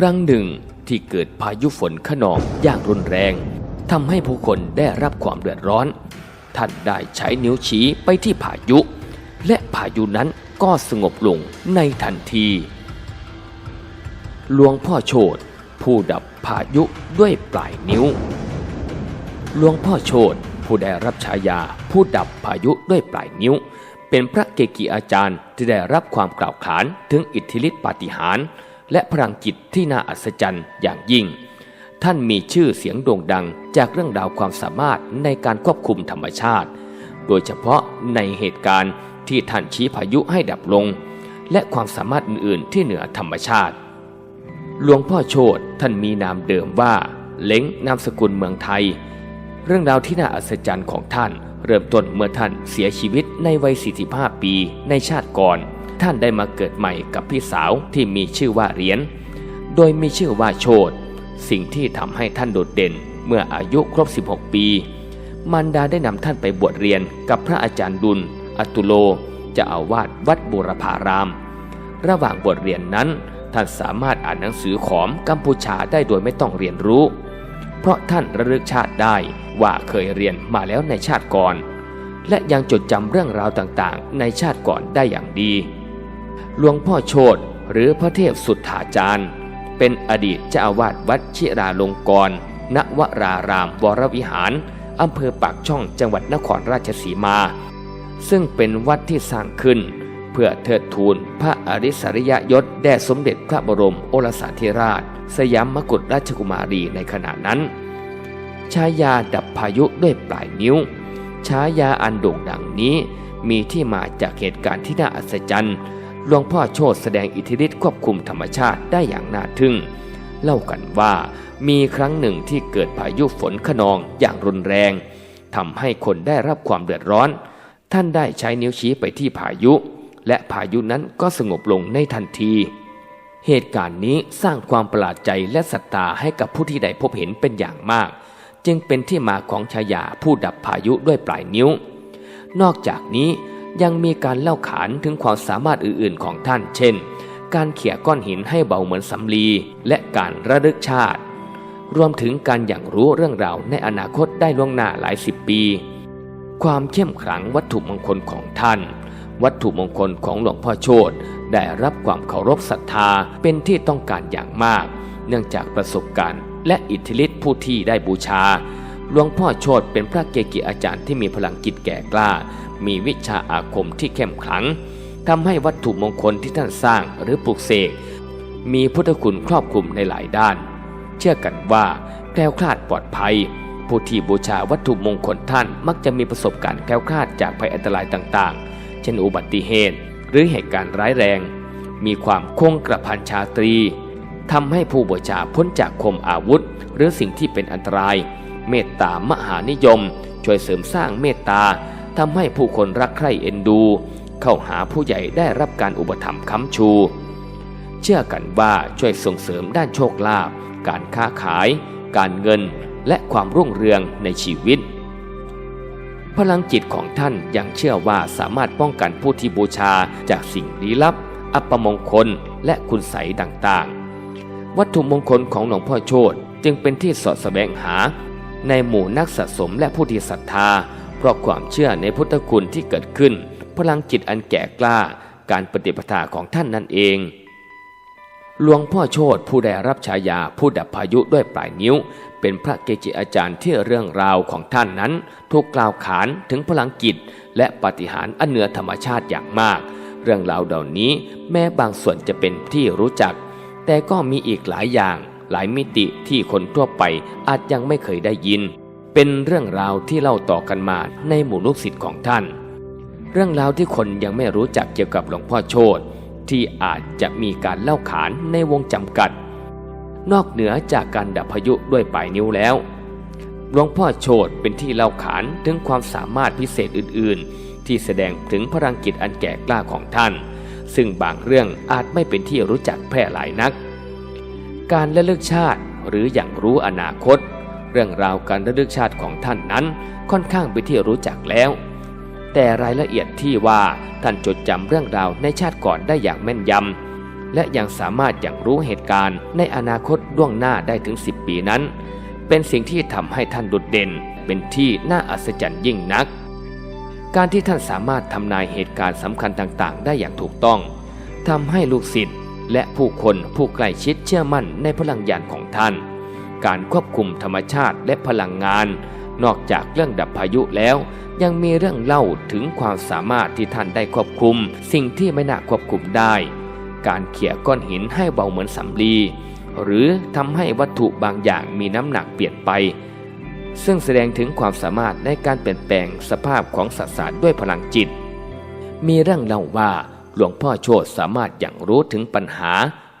ครั้งหนึ่งที่เกิดพายุฝนขนองอย่างรุนแรงทำให้ผู้คนได้รับความเดือดร้อน ท่านได้ใช้นิ้วชี้ไปที่พายุ และพายุนั้นก็สงบลงในทันที หลวงพ่อโชตผู้ดับพายุด้วยปลายนิ้ว หลวงพ่อโชตผู้ได้รับฉายาผู้ดับพายุด้วยปลายนิ้ว เป็นพระเกจิอาจารย์ที่ได้รับความกล่าวขานถึงอิทธิฤทธิปาฏิหาริย์ และพลังจิตที่น่าอัศจรรย์อย่างยิ่ง ท่านมีชื่อเสียงโด่งดังจากเรื่องราวความสามารถในการควบคุมธรรมชาติ โดยเฉพาะในเหตุการณ์ที่ท่านชี้พายุให้ดับลง และความสามารถอื่นๆ ที่เหนือธรรมชาติ หลวงพ่อโชตท่านมีนามเดิมว่า เล้งนามสกุลเมืองไทย เรื่องราวที่น่าอัศจรรย์ของท่าน เริ่มต้นเมื่อท่านเสียชีวิตในวัย 45 ปีในชาติก่อน ท่านได้มาเกิดใหม่กับพี่สาวที่มีชื่อว่าเหรียญโดยมีชื่อว่าโชตสิ่งที่ทำให้ท่านโดดเด่นเมื่ออายุครบ 16 ปี มารดาได้นำท่านไปบวชเรียนกับพระอาจารย์ดุล อตุโล จะอาวาสวัดบูรพาราม ระหว่างบทเรียนนั้น ท่านสามารถอ่านหนังสือขอมกัมพูชาได้โดยไม่ต้องเรียนรู้ เพราะท่านระลึกชาติได้ว่าเคยเรียนมาแล้วในชาติก่อน และยังจดจำเรื่องราวต่างๆ ในชาติก่อนได้อย่างดี หลวงพ่อโชตหรือพระเทพสุทธาจารย์ เป็นอดีตเจ้าอาวาสวัดชิราลงกรณ์ณวรารามวรวิหารอำเภอปากช่องจังหวัดนครราชสีมา ซึ่งเป็นวัดที่สร้างขึ้น เพื่อเทิดทูนพระอริสริยยศแด่สมเด็จพระบรมโอรสาธิราช สยามกุฎราชกุมารีในขณะนั้นชายาดับพายุด้วยปลายนิ้วฉายาอันโด่งดังนี้มีที่มาจากเหตุการณ์ที่น่าอัศจรรย์ หลวงพ่อโชตแสดงอิทธิฤทธิ์ควบคุมธรรมชาติได้อย่างน่าทึ่ง เล่ากันว่ามีครั้งหนึ่งที่เกิดพายุฝนขนองอย่างรุนแรงทำให้คนได้รับความเดือดร้อน ท่านได้ใช้นิ้วชี้ไปที่พายุ และพายุนั้นก็สงบลงในทันที เหตุการณ์นี้สร้างความประหลาดใจและศรัทธาให้กับผู้ที่ได้พบเห็นเป็นอย่างมาก จึงเป็นที่มาของฉายาผู้ดับพายุด้วยปลายนิ้ว นอกจากนี้ ยังมีการเล่าขานถึงความสามารถอื่นๆของท่าน เช่น การเขี่ยก้อนหินให้เบาเหมือนสำลี และการระลึกชาติ รวมถึงการอย่างรู้เรื่องราวในอนาคตได้ล่วงหน้าหลายสิบปี ความเข้มขลังวัตถุมงคลของท่าน วัตถุมงคลของหลวงพ่อโชตได้รับความเคารพศรัทธาเป็นที่ต้องการอย่างมาก เนื่องจากประสบการณ์ และอิทธิฤทธิผู้ที่ได้บูชา หลวงพ่อโชตเป็นพระเกจิอาจารย์ที่มีพลังจิตแก่กล้า มีวิชาอาคมที่เข้มขลังทำให้วัตถุมงคลที่ท่านสร้างหรือปลูกเสกมีพุทธคุณครอบคลุมในหลายด้าน เชื่อกันว่าแคล้วคลาดปลอดภัย ผู้ที่บูชาวัตถุมงคลท่านมักจะมีประสบการณ์แคล้วคลาดจากภัยอันตรายต่างๆ เช่นอุบัติเหตุ หรือเหตุการณ์ร้ายแรง มีความคงกระพันชาตรีทำให้ผู้บูชาพ้นจากคมอาวุธ หรือสิ่งที่เป็นอันตราย เมตตามหานิยม ช่วยเสริมสร้างเมตตาทำให้ผู้คนรักใคร่เอ็นดู เข้าหาผู้ใหญ่ได้รับการอุปถัมภ์ค้ำชู เชื่อกันว่าช่วยส่งเสริมด้านโชคลาภการค้าขาย การเงิน และความรุ่งเรืองในชีวิต พลังจิตของท่านยังเชื่อว่าสามารถป้องกันผู้ที่บูชาจากสิ่งลี้ลับ อัปมงคล และคุณใสยต่างๆ วัตถุมงคลของหลวงพ่อโชตจึงเป็นที่สอดแสวงหา ในหมู่นักสะสมและผู้ที่ศรัทธา เพราะความเชื่อในพุทธคุณที่เกิดขึ้น พลังจิตอันแก่กล้า การปฏิปทาของท่านนั่นเอง หลวงพ่อโชตผู้ได้รับฉายาผู้ดับพายุด้วยปลายนิ้ว เป็นพระเกจิอาจารย์ที่เรื่องราวของท่านนั้น ถูกกล่าวขานถึงพลังจิตและปฏิหารอันเหนือธรรมชาติอย่างมาก เรื่องราวเหล่านี้แม้บางส่วนจะเป็นที่รู้จัก แต่ก็มีอีกหลายอย่าง หลายมิติที่คนทั่วไปอาจยังไม่เคยได้ยิน เป็นเรื่องราวที่เล่าต่อกันมาในหมู่ลูกศิษย์ของท่าน เรื่องราวที่คนยังไม่รู้จักเกี่ยวกับหลวงพ่อโชตที่อาจจะมีการเล่าขานในวงจำกัด นอกเหนือจากการดับพายุด้วยปลายนิ้วแล้วหลวงพ่อโชตเป็นที่เล่าขานถึงความสามารถพิเศษอื่น ๆ ที่แสดงถึงพลังกิจอันแก่กล้าของท่าน ซึ่งบางเรื่องอาจไม่เป็นที่รู้จักแพร่หลายนัก การระลึกชาติหรืออย่างรู้อนาคต เรื่องราวการระลึกชาติของท่านนั้นค่อนข้างเป็นที่รู้จักแล้ว แต่รายละเอียดที่ว่าท่านจดจำเรื่องราวในชาติก่อนได้อย่างแม่นยำและยังสามารถอย่างรู้เหตุการณ์ในอนาคตล่วงหน้าได้ถึง 10 ปีนั้น เป็นสิ่งที่ทำให้ท่านโดดเด่น เป็นที่น่าอัศจรรย์ยิ่งนัก การที่ท่านสามารถทำนายเหตุการณ์สำคัญต่างๆ ได้อย่างถูกต้องทำให้ลูกศิษย์ และผู้คนผู้ใกล้ชิดเชื่อมั่นในพลังญาณของท่าน การควบคุมธรรมชาติและพลังงาน นอกจากเรื่องดับพายุแล้ว ยังมีเรื่องเล่าถึงความสามารถที่ท่านได้ควบคุม สิ่งที่ไม่น่าควบคุมได้ การเขี่ยก้อนหินให้เบาเหมือนสำลีหรือทำให้วัตถุบางอย่างมีน้ำหนักเปลี่ยนไป ซึ่งแสดงถึงความสามารถในการเปลี่ยนแปลงสภาพของสสารด้วยพลังจิต มีเรื่องเล่าว่า หลวงพ่อโชตสามารถอย่างรู้ถึงปัญหา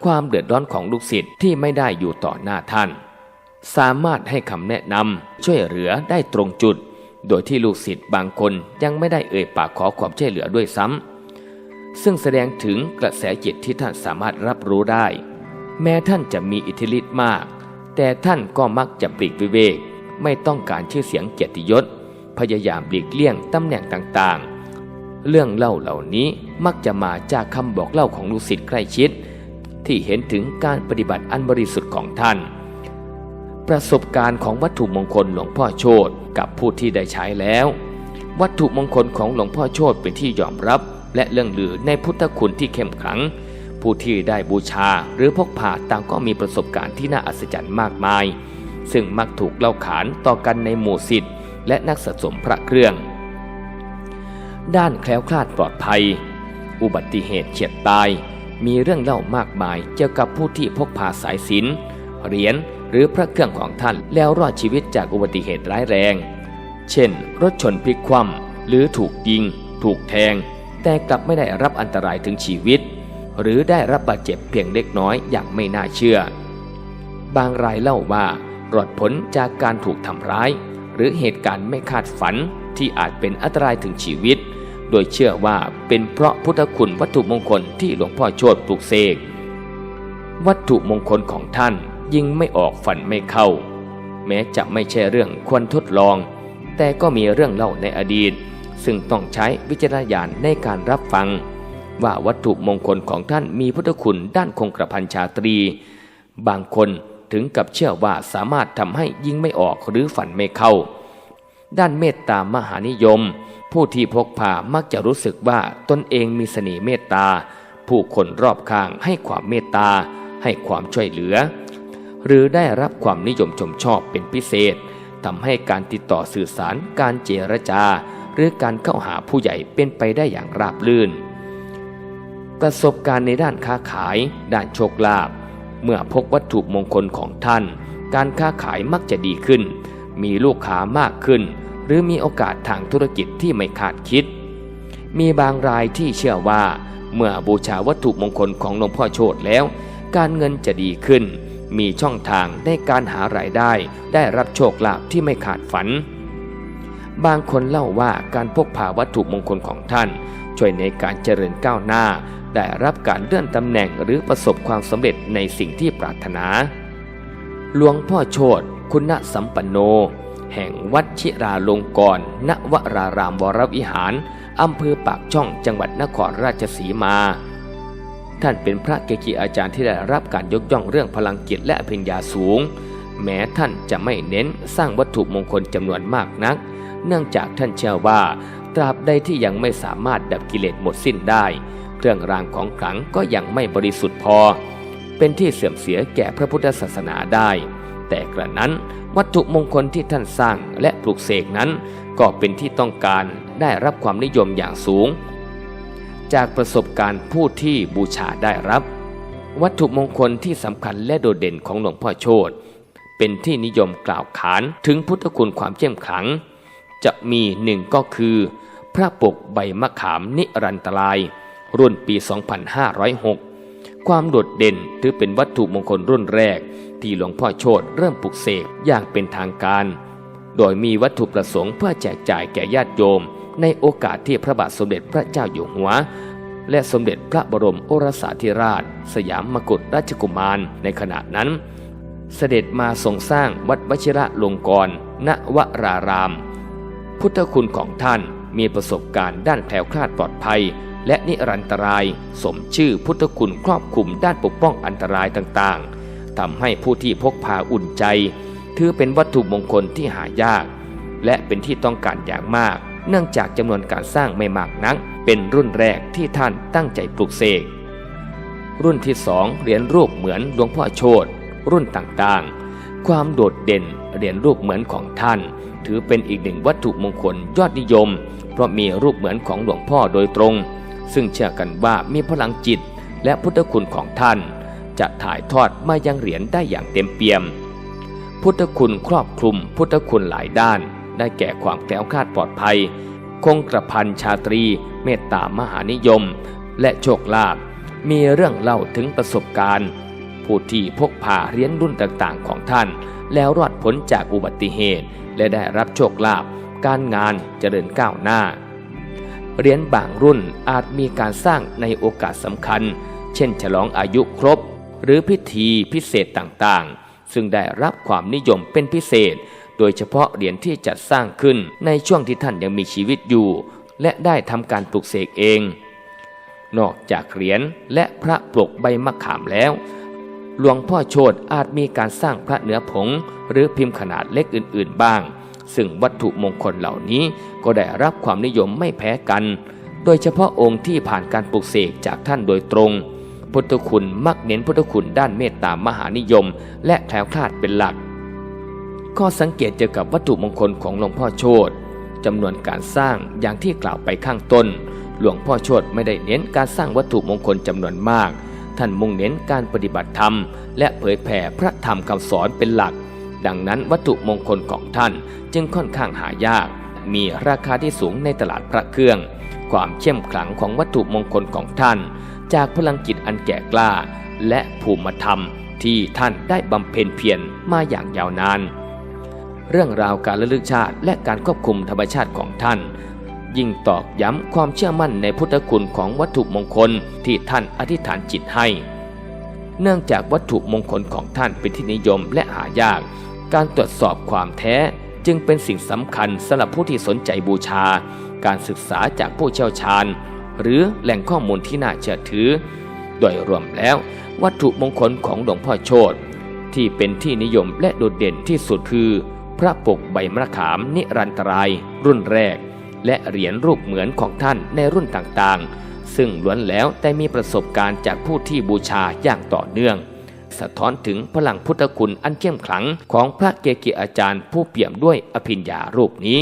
ความเดือดร้อนของลูกศิษย์ที่ไม่ได้อยู่ต่อหน้าท่าน สามารถให้คำแนะนำช่วยเหลือได้ตรงจุด โดยที่ลูกศิษย์บางคนยังไม่ได้เอ่ยปากขอความช่วยเหลือด้วยซ้ำซึ่งแสดงถึงกระแสจิตที่ท่านสามารถรับรู้ได้ แม้ท่านจะมีอิทธิฤทธิ์มาก แต่ท่านก็มักจะปลีกวิเวก ไม่ต้องการชื่อเสียงเกียรติยศพยายามหลีกเลี่ยงตำแหน่งต่างๆ เรื่องเล่าเหล่านี้มักจะมาจากคำบอกเล่าของลูกศิษย์ใกล้ชิด ที่เห็นถึงการปฏิบัติอันบริสุทธิ์ของท่าน ประสบการณ์ของวัตถุมงคลหลวงพ่อโชตกับผู้ที่ได้ใช้แล้ว วัตถุมงคลของหลวงพ่อโชตเป็นที่ยอมรับ และเรื่องลือในพุทธคุณที่เข้มขลัง ผู้ที่ได้บูชาหรือพกพาต่างก็มีประสบการณ์ที่น่าอัศจรรย์มากมาย ซึ่งมักถูกเล่าขานต่อกันในหมู่สิทธิ์และนักสะสมพระเครื่อง ด้านแคล้วคลาดปลอดภัย อุบัติเหตุเฉียดตาย มีเรื่องเล่ามากมายเกี่ยวกับผู้ที่พกพาสายสิญจนเหรียญหรือพระเครื่องของท่านแล้วรอดชีวิตจากอุบัติเหตุร้ายแรง เช่น รถชนพลิกคว่ำหรือถูกยิง ถูกแทง แต่กลับไม่ได้รับอันตรายถึงชีวิต หรือได้รับบาดเจ็บเพียงเล็กน้อยอย่างไม่น่าเชื่อ บางรายเล่าว่ารอดพ้นจากการถูกทำร้าย หรือเหตุการณ์ไม่คาดฝัน ที่อาจเป็นอันตรายถึงชีวิต โดยเชื่อว่าเป็นเพราะพุทธคุณวัตถุมงคลที่หลวงพ่อโชตปลูกเสกวัตถุมงคลของท่านยิงไม่ออกฝันไม่เข้า แม้จะไม่ใช่เรื่องควรทดลอง แต่ก็มีเรื่องเล่าในอดีต ซึ่งต้องใช้วิจารณญาณในการรับฟัง ว่าวัตถุมงคลของท่านมีพุทธคุณด้านคงกระพันชาตรี บางคนถึงกับเชื่อว่าสามารถทำให้ยิงไม่ออกหรือฝันไม่เข้า ด้านเมตตามหานิยม ผู้ที่พกพามักจะรู้สึกว่าตนเองมีเสน่ห์เมตตา ผู้คนรอบข้างให้ความเมตตา ให้ความช่วยเหลือ หรือได้รับความนิยมชมชอบเป็นพิเศษทำให้การติดต่อสื่อสารการเจรจา หรือการเข้าหาผู้ใหญ่เป็นไปได้อย่างราบรื่น ประสบการณ์ในด้านค้าขาย ด้านโชคลาภเมื่อพกวัตถุมงคลของท่าน การค้าขายมักจะดีขึ้น มีลูกค้ามากขึ้น หรือมีโอกาสทางธุรกิจที่ไม่คาดคิด มีบางรายที่เชื่อว่า เมื่อบูชาวัตถุมงคลของหลวงพ่อโชตแล้ว การเงินจะดีขึ้น มีช่องทางในการหารายได้ ได้รับโชคลาภที่ไม่ขาดฝัน บางคนเล่าว่าการพกพาวัตถุมงคลของท่าน ช่วยในการเจริญก้าวหน้า ได้รับการเลื่อนตำแหน่งหรือประสบความสำเร็จในสิ่งที่ปรารถนา หลวงพ่อโชตคุณสัมปันโน แห่งวัดชิราลงกรณ์ณวรารามวรวิหาร อำเภอปากช่องจังหวัดนครราชสีมา ท่านเป็นพระเกจิอาจารย์ที่ได้รับการยกย่องเรื่องพลังจิตและอภิญญาสูง แม้ท่านจะไม่เน้นสร้างวัตถุมงคลจำนวนมากนัก เนื่องจากท่านเชื่อว่า ตราบใดที่ยังไม่สามารถดับกิเลสหมดสิ้นได้ เครื่องรางของขลังก็ยังไม่บริสุทธิ์พอ เป็นที่เสื่อมเสียแก่พระพุทธศาสนาได้ แต่กระนั้นวัตถุมงคลที่ท่านสร้างและปลูกเสกนั้น ก็เป็นที่ต้องการได้รับความนิยมอย่างสูง จากประสบการณ์ผู้ที่บูชาได้รับ วัตถุมงคลที่สำคัญและโดดเด่นของหลวงพ่อโชตเป็นที่นิยมกล่าวขานถึงพุทธคุณความเข้มขลัง จะมีหนึ่งก็คือ พระปกใบมะขามนิรันตราย รุ่นปี 2506 ความโดดเด่นถือเป็นวัตถุมงคลรุ่นแรก ที่หลวงพ่อโชตเริ่มปลุกเสกอย่างเป็นทางการ โดยมีวัตถุประสงค์เพื่อแจกจ่ายแก่ญาติโยม ในโอกาสที่พระบาทสมเด็จพระเจ้าอยู่หัว และสมเด็จพระบรมโอรสาธิราช สยามมกุฎราชกุมารในขณะนั้น เสด็จมาทรงสร้างวัดวชิระลงกรณ์ณวราราม พุทธคุณของท่านมีประสบการณ์ด้านแคล้วคลาดปลอดภัย และนิรันตราย สมชื่อพุทธคุณครอบคลุมด้านปกป้องอันตรายต่างๆทำให้ผู้ที่พกพาอุ่นใจ ถือเป็นวัตถุมงคลที่หายาก และเป็นที่ต้องการอย่างมาก เนื่องจากจำนวนการสร้างไม่มากนัก เป็นรุ่นแรกที่ท่านตั้งใจปลูกเสกรุ่นที่สองเหรียญรูปเหมือนหลวงพ่อโชตรุ่นต่างๆ ความโดดเด่นเหรียญรูปเหมือนของท่าน ถือเป็นอีกหนึ่งวัตถุมงคลยอดนิยม เพราะมีรูปเหมือนของหลวงพ่อโดยตรง ซึ่งเชื่อกันว่ามีพลังจิตและพุทธคุณของท่าน จะถ่ายทอดมายังเหรียญได้อย่างเต็มเปี่ยม พุทธคุณครอบคลุมพุทธคุณหลายด้าน ได้แก่ความแคล้วคาดปลอดภัย คงกระพันชาตรี เมตตามหานิยม และโชคลาภมีเรื่องเล่าถึงประสบการณ์ ผู้ที่พกพาเหรียญรุ่นต่างๆ ของท่าน แล้วรอดพ้นจากอุบัติเหตุ และได้รับโชคลาภการงานเจริญก้าวหน้า เหรียญบางรุ่นอาจมีการสร้างในโอกาสสำคัญ เช่นฉลองอายุครบ หรือพิธีพิเศษต่างๆ ซึ่งได้รับความนิยมเป็นพิเศษ โดยเฉพาะเหรียญที่จัดสร้างขึ้นในช่วงที่ท่านยังมีชีวิตอยู่ และได้ทำการปลุกเสกเอง นอกจากเหรียญและพระปลกใบมะขามแล้ว หลวงพ่อโชตอาจมีการสร้างพระเนื้อผง หรือพิมพ์ขนาดเล็กอื่น ๆ บ้าง ซึ่งวัตถุมงคลเหล่านี้ก็ได้รับความนิยมไม่แพ้กัน โดยเฉพาะองค์ที่ผ่านการปลุกเสกจากท่านโดยตรง พุทธคุณมักเน้นพุทธคุณด้านเมตตามหานิยม และแคล้วคลาดเป็นหลัก ข้อสังเกตเกี่ยวกับวัตถุมงคลของหลวงพ่อโชตจำนวนการสร้างอย่างที่กล่าวไปข้างต้น หลวงพ่อโชตไม่ได้เน้นการสร้างวัตถุมงคลจำนวนมาก ท่านมุ่งเน้นการปฏิบัติธรรม และเผยแผ่พระธรรมคำสอนเป็นหลัก ดังนั้นวัตถุมงคลของท่านจึงค่อนข้างหายาก มีราคาที่สูงในตลาดพระเครื่อง ความเข้มขลังของวัตถุมงคลของท่าน จากพลังจิตอันแก่กล้า และภูมิธรรมที่ท่านได้บำเพ็ญเพียรมาอย่างยาวนาน เรื่องราวการระลึกชาติและการควบคุมธรรมชาติของท่าน ยิ่งตอกย้ำความเชื่อมั่นในพุทธคุณของวัตถุมงคลที่ท่านอธิษฐานจิตให้ เนื่องจากวัตถุมงคลของท่านเป็นที่นิยมและหายาก การตรวจสอบความแท้จึงเป็นสิ่งสำคัญสำหรับผู้ที่สนใจบูชา การศึกษาจากผู้เชี่ยวชาญ หรือแหล่งข้อมูลที่น่าเชื่อถือ โดยรวมแล้ว วัตถุมงคลของหลวงพ่อโชตที่เป็นที่นิยมและโดดเด่นที่สุดคือ พระปกใบมะขามนิรันตราย รุ่นแรก และเหรียญรูปเหมือนของท่านในรุ่นต่างๆ ซึ่งล้วนแล้วแต่มีประสบการณ์จากผู้ที่บูชาอย่างต่อเนื่อง สะท้อนถึงพลังพุทธคุณอันเข้มขลังของพระเกจิอาจารย์ผู้เปี่ยมด้วยอภิญญารูปนี้